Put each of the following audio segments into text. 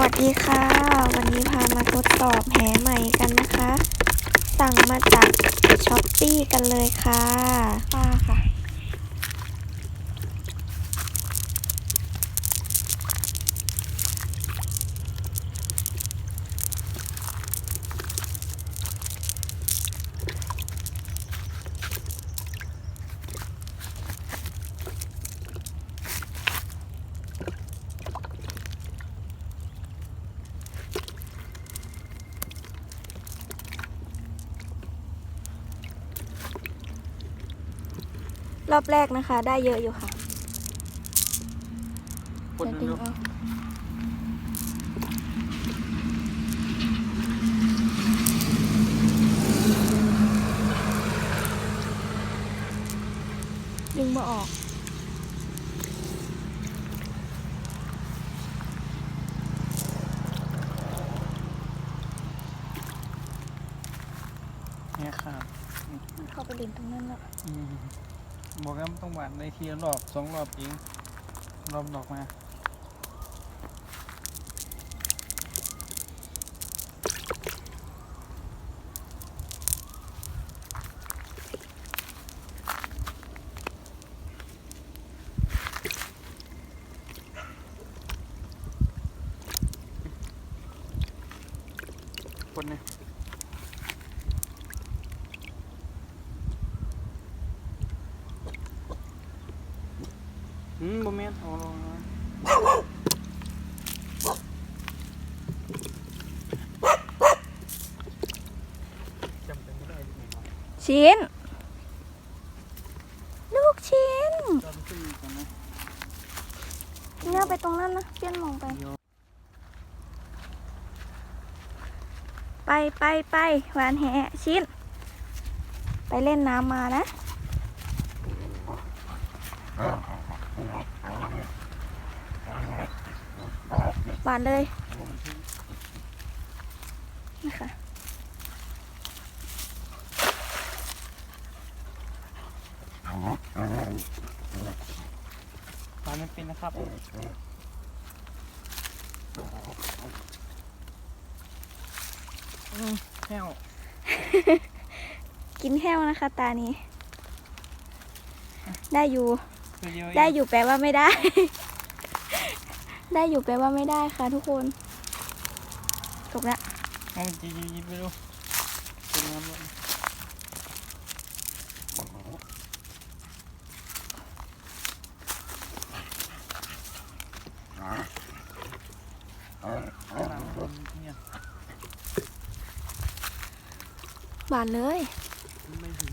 วัสดีค่ะ วันนี้พามาทดสอบแหใหม่กันนะคะ สั่งมาจากช้อปปี้กันเลยค่ะป้าค่ะ รอบแรกนะคะ ได้เยอะอยู่ค่ะคนเดี๋ยวดึงเร็วเอาดึงมาออกๆเนี่ยครับ เข้าไปดินตรงนั้นแล้วอืม บอกว่ามันต้องหวานในทีละรอบสองรอบเองรอบดอกมาคนเนี่ย อืมโมเมนเอาลงมาจำเป็นไม่ได้ดิหน่อชิ้น ลูกชิ้นจำขึ้นก่อนนะเนี่ยไปตรงนั้นนะเปี้ยนมองไป เดี๋ยวไปไปไปหวานแหชิ้น ไปเล่นน้ำมานะานเลยนะคะตามไม่เป็นนะครับ อืมแห้ว กินแห้วนะคะ ตานี้ ได้อยู่ตัวเดียวเองได้อยู่แปลว่าไม่ได้ ได้อยู่แปลว่าไม่ได้ค่ะทุกคนจบละเอาจีจีจีไปดูเป็นน้ำเลยน้ำมันเนี่ยหวานเลย ไม่ถึง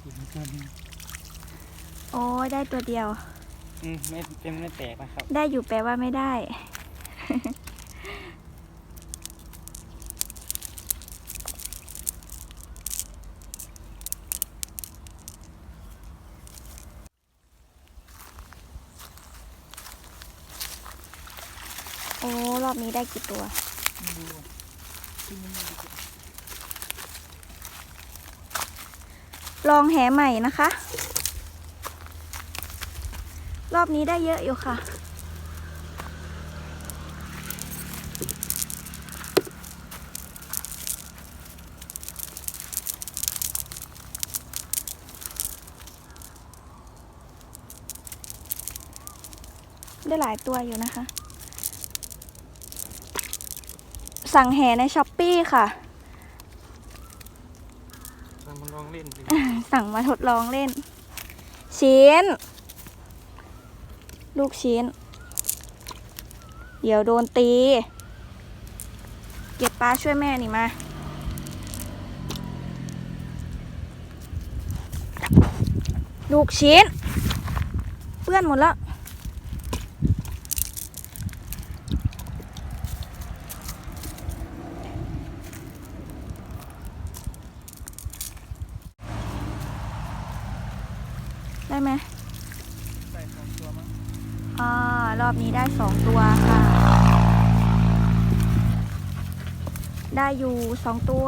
สีมันเกินโอ้ยได้ตัวเดียว อืมไม่เต็มไม่แตกนะครับ ได้อยู่แปลว่าไม่ได้ โอ้ รอบนี้ได้กี่ตัวไม่รู้ที่มันมีกี่ ลองแหใหม่นะคะ รอบนี้ได้เยอะอยู่ค่ะ ได้หลายตัวอยู่นะคะ สั่งแหในช้อปปี้ค่ะ มาลองเล่นสั่งมาทดลองเล่น ชิ้น ลูกชิ้น เดี๋ยวโดนตี เก็บปลาช่วยแม่นี่มา ลูกชิ้น เปื้อนหมดแล้ว ไหมใส่สองตัวมั้งอ่ารอบนี้ได้สองตัวค่ะ ได้อยู่สองตัว